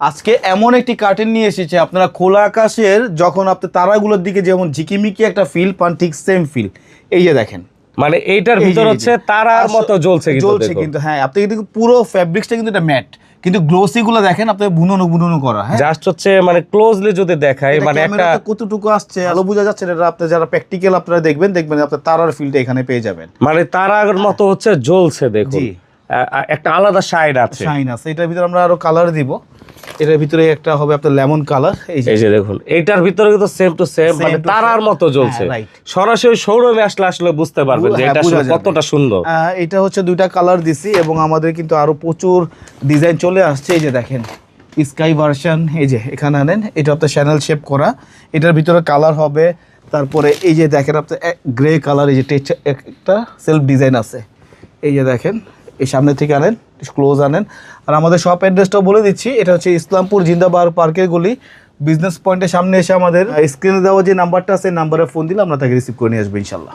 আজকে এমন একটি কার্টেন নিয়ে এসেছে আপনারা খোলা আকাশের যখন আপনি তারাগুলোর দিকে যেমন ঝিকিমিকি একটা ফিল পান ঠিক সেম ফিল এই যে দেখেন। মানে এইটার এই ভিতর হচ্ছে তারার মতো জ্বলছে জ্বলছে কিন্তু হ্যাঁ আপনি কিন্তু পুরো ফ্যাব্রিক্সটা কিন্তু এটা ম্যাট কিন্তু গ্লোসি গুলো দেখেন আপনি বুননো বুননো করা হ্যাঁ? জাস্ট হচ্ছে মানে ক্লোজলি যদি দেখায় মানে একটা কতটুকু আসছে আলো বোঝা যাচ্ছে না, এটা আপনি যারা প্র্যাকটিক্যাল আপনারা দেখবেন দেখবেন আপনার তারার ফিলটা এখানে পেয়ে যাবেন। মানে তারার মতো হচ্ছে জ্বলছে দেখুন। একটা আলাদা শাইন আছে। শাইন আছে এটার ভিতরে আমরা আরও কালার দিব। এটার ভিতরে একটা হবে আপনার লেমন কালার এই যে এই যে দেখুন এইটার ভিতরে কিন্তু সেম টু সেম মানে তারার মতো জ্বলছে। হ্যাঁ, সরাসরি শোরুমে আসলে আসলে বুঝতে পারবেন যে হ্যাঁ, এটা আসলে কতটা সুন্দর। এটা হচ্ছে দুইটা কালার দিছি এবং আমাদের কিন্তু আরও প্রচুর ডিজাইন চলে আসছে এই যে দেখেন স্কাই ভার্সন এই যে এখানে আনেন এটা আপনার চ্যানেল শেপ করা। এটার ভিতরে কালার হবে তারপরে এই যে দেখেন আপনার গ্রে কালার এই যে একটা সেলফ ডিজাইন আছে। এই যে দেখেন এই সামনে থেকে আনেন ক্লোজ আনেন। আর আমাদের শপ অ্যাড্রেসটাও বলে দিচ্ছি, এটা হচ্ছে ইসলামপুর জিন্দাবাদ পার্কের গলি। বিজনেস পয়েন্টের সামনে এসে আমাদের স্ক্রিনে দেওয়া যে নাম্বারটা আছে নাম্বারে ফোন দিলে আমরা তাকে রিসিভ করে নিয়ে আসব ইনশাল্লাহ